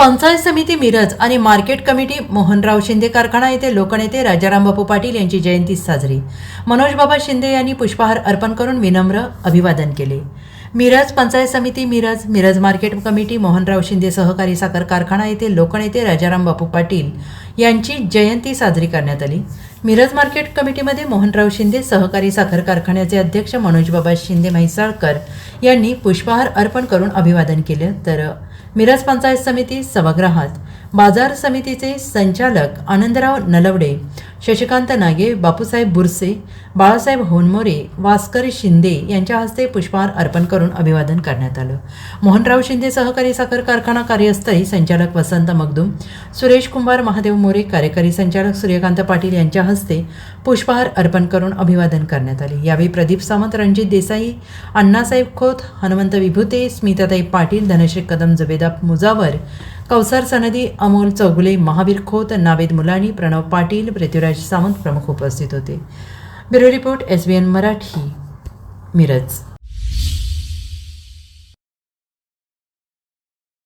पंचायत समिती मिरज आणि market committee Mohanrao Shinde कारखाना येथे लोकनेते राजाराम बापू पाटील यांची जयंती साजरी. मनोज बाबा शिंदे यांनी पुष्पहार अर्पण करून विनम्र अभिवादन केले. मिरज पंचायत समिती मिरज मिरज मार्केट कमिटी मोहनराव शिंदे सहकारी साखर कारखाना येथे लोकनेते राजाराम बापू पाटील यांची जयंती साजरी करण्यात आली. मिरज मार्केट कमिटीमध्ये मोहनराव शिंदे सहकारी साखर कारखान्याचे अध्यक्ष मनोज बाबा शिंदे म्हैसाळकर यांनी पुष्पहार अर्पण करून अभिवादन केले. तर मिरज पंचायत समिती सभागृहात. बाजार समितीचे संचालक आनंदराव नलवडे. शशिकांत नागे बापूसाहेब बुरसे बाळासाहेब होनमोरे वास्कर शिंदे यांच्या हस्ते पुष्पहार अर्पण करून अभिवादन करण्यात आलं. मोहनराव शिंदे सहकारी साखर कारखाना कार्यस्थळी संचालक वसंत मगदूम सुरेश कुंभार महादेव मोरे कार्यकारी संचालक सूर्यकांत पाटील यांच्या हस्ते पुष्पहार अर्पण करून अभिवादन करण्यात आले. यावेळी प्रदीप सावंत रणजित देसाई अण्णासाहेब खोत हनुमंत विभूते स्मिताताई पाटील धनश्री कदम जबेदा मुजावर कौसार सनदी अमोल चौगुले महावीर खोत नावेद मुलानी प्रणव पाटील पृथ्वीराज सावंत प्रमुख उपस्थित होते. Bureau report S B N Marathi Miraj.